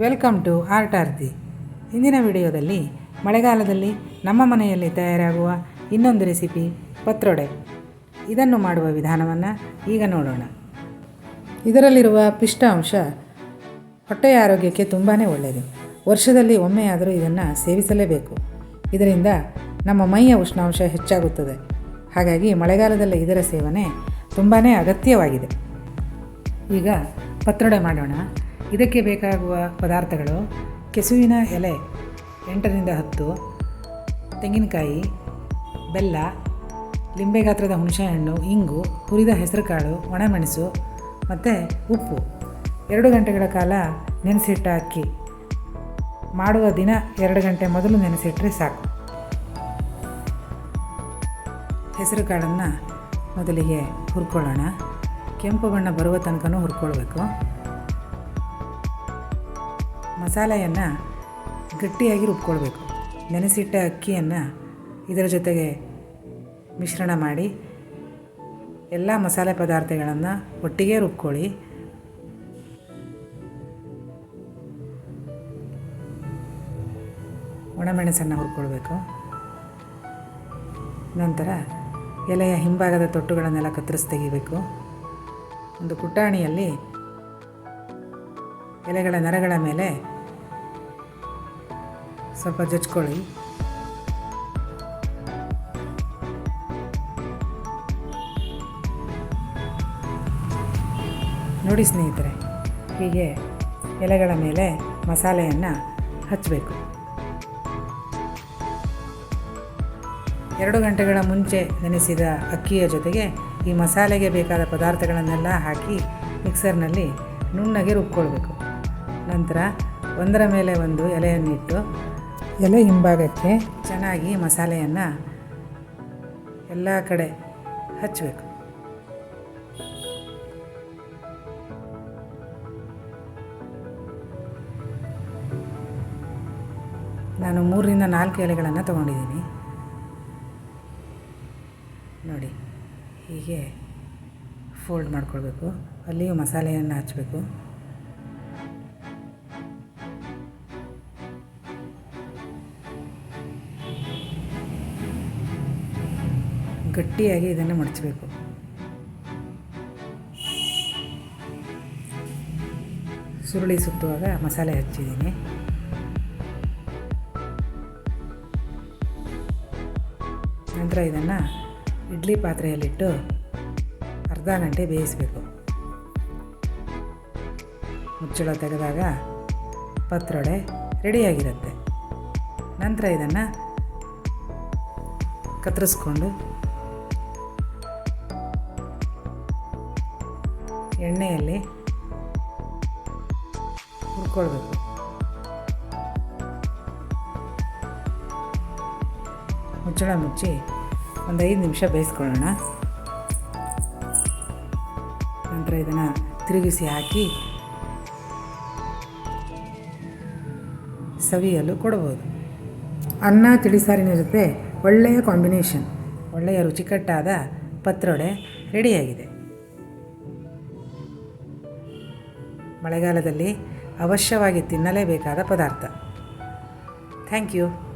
Welcome to art ಆರ್ತಿ. ಇಂದಿನ ವಿಡಿಯೋದಲ್ಲಿ ಮಳೆಗಾಲದಲ್ಲಿ ನಮ್ಮ ಮನೆಯಲ್ಲಿ ತಯಾರಾಗುವ ಇನ್ನೊಂದು ರೆಸಿಪಿ ಪತ್ರೊಡೆ. ಇದನ್ನು ಮಾಡುವ ವಿಧಾನವನ್ನು ಈಗ ನೋಡೋಣ. ಇದರಲ್ಲಿರುವ ಪಿಷ್ಟಾಂಶ ಹೊಟ್ಟೆಯ ಆರೋಗ್ಯಕ್ಕೆ ತುಂಬಾ ಒಳ್ಳೆಯದು ವರ್ಷದಲ್ಲಿ ಒಮ್ಮೆಯಾದರೂ ಇದನ್ನು ಸೇವಿಸಲೇಬೇಕು. ಇದರಿಂದ ನಮ್ಮ ಮೈಯ ಉಷ್ಣಾಂಶ ಹೆಚ್ಚಾಗುತ್ತದೆ. ಹಾಗಾಗಿ ಮಳೆಗಾಲದಲ್ಲಿ ಇದರ ಸೇವನೆ ತುಂಬಾ ಅಗತ್ಯವಾಗಿದೆ. ಈಗ ಪತ್ರೊಡೆ ಮಾಡೋಣ. ಇದಕ್ಕೆ ಬೇಕಾಗುವ ಪದಾರ್ಥಗಳು ಕೆಸುವಿನ ಎಲೆ, ಎಂಟರಿಂದ ಹತ್ತು, ತೆಂಗಿನಕಾಯಿ, ಬೆಲ್ಲ, ಲಿಂಬೆ ಗಾತ್ರದ ಹುಣಸೆಹಣ್ಣು, ಇಂಗು, ಹುರಿದ ಹೆಸರುಕಾಳು, ಒಣಮೆಣಸು ಮತ್ತು ಉಪ್ಪು. ಎರಡು ಗಂಟೆಗಳ ಕಾಲ ನೆನೆಸಿಟ್ಟ ಅಕ್ಕಿ. ಮಾಡುವ ದಿನ ಎರಡು ಗಂಟೆ ಮೊದಲು ನೆನೆಸಿಟ್ಟರೆ ಸಾಕು. ಹೆಸರು ಕಾಳನ್ನು ಮೊದಲಿಗೆ ಹುರ್ಕೊಳ್ಳೋಣ. ಕೆಂಪು ಬಣ್ಣ ಬರುವ ತನಕನೂ ಹುರ್ಕೊಳ್ಬೇಕು. ಮಸಾಲೆಯನ್ನು ಗಟ್ಟಿಯಾಗಿ ರುಬ್ಕೊಳ್ಬೇಕು. ನೆನೆಸಿಟ್ಟ ಅಕ್ಕಿಯನ್ನು ಇದರ ಜೊತೆಗೆ ಮಿಶ್ರಣ ಮಾಡಿ ಎಲ್ಲ ಮಸಾಲೆ ಪದಾರ್ಥಗಳನ್ನು ಒಟ್ಟಿಗೆ ರುಬ್ಕೊಳ್ಳಿ. ಒಣಮೆಣಸನ್ನು ಹುರ್ಕೊಳ್ಬೇಕು. ನಂತರ ಎಲೆಯ ಹಿಂಭಾಗದ ತೊಟ್ಟುಗಳನ್ನೆಲ್ಲ ಕತ್ತರಿಸಿ ತೆಗಿಬೇಕು. ಒಂದು ಪುಟಾಣಿಯಲ್ಲಿ ಎಲೆಗಳ ನರಗಳ ಮೇಲೆ ಸ್ವಲ್ಪ ಜಜ್ಕೊಳ್ಳಿ. ನೋಡಿ ಸ್ನೇಹಿತರೆ, ಹೀಗೆ ಎಲೆಗಳ ಮೇಲೆ ಮಸಾಲೆಯನ್ನು ಹಚ್ಚಬೇಕು ಎರಡು ಗಂಟೆಗಳ ಮುಂಚೆ ನೆನೆಸಿದ ಅಕ್ಕಿಯ ಜೊತೆಗೆ ಈ ಮಸಾಲೆಗೆ ಬೇಕಾದ ಪದಾರ್ಥಗಳನ್ನೆಲ್ಲ ಹಾಕಿ ಮಿಕ್ಸರ್ನಲ್ಲಿ ನುಣ್ಣಗೆ ರುಬ್ಕೊಳ್ಬೇಕು. ನಂತರ ಒಂದರ ಮೇಲೆ ಒಂದು ಎಲೆಯನ್ನಿಟ್ಟು ಎಲೆ ಹಿಂಭಾಗಕ್ಕೆ ಚೆನ್ನಾಗಿ ಮಸಾಲೆಯನ್ನು ಎಲ್ಲ ಕಡೆ ಹಚ್ಚಬೇಕು ನಾನು ಮೂರರಿಂದ ನಾಲ್ಕು ಎಲೆಗಳನ್ನು ತೊಗೊಂಡಿದ್ದೀನಿ. ನೋಡಿ, ಹೀಗೆ ಫೋಲ್ಡ್ ಮಾಡ್ಕೊಳ್ಬೇಕು. ಅಲ್ಲಿಯೂ ಮಸಾಲೆಯನ್ನು ಹಚ್ಚಬೇಕು ಗಟ್ಟಿಯಾಗಿ ಇದನ್ನು ಮಡಚಬೇಕು ಸುರುಳಿ ಸುತ್ತುವಾಗ ಮಸಾಲೆ ಹಚ್ಚಿದ್ದೀನಿ. ನಂತರ ಇದನ್ನು ಇಡ್ಲಿ ಪಾತ್ರೆಯಲ್ಲಿಟ್ಟು ಅರ್ಧ ಗಂಟೆ ಬೇಯಿಸಬೇಕು. ಮುಚ್ಚಳ ತೆಗೆದಾಗ ಪತ್ರೊಡೆ ರೆಡಿಯಾಗಿರುತ್ತೆ. ನಂತರ ಇದನ್ನು ಕತ್ತರಿಸ್ಕೊಂಡು ಎಣ್ಣೆಯಲ್ಲಿ ಹುರ್ಕೊಳ್ಬೇಕು. ಮುಚ್ಚಳ ಮುಚ್ಚಿ ಒಂದು ಐದು ನಿಮಿಷ ಬೇಯಿಸ್ಕೊಳ್ಳೋಣ. ನಂತರ ಇದನ್ನು ತಿರುಗಿಸಿ ಹಾಕಿ ಸವಿಯಲು ಕೊಡ್ಬೋದು. ಅನ್ನ, ತಿಳಿಸಾರಿನ ಜೊತೆ ಒಳ್ಳೆಯ ಕಾಂಬಿನೇಷನ್, ಒಳ್ಳೆಯ ರುಚಿಕಟ್ಟಾದ ಪತ್ರೊಡೆ ರೆಡಿಯಾಗಿದೆ. ಮಳೆಗಾಲದಲ್ಲಿ ಅವಶ್ಯವಾಗಿ ತಿನ್ನಲೇಬೇಕಾದ ಪದಾರ್ಥ. Thank you.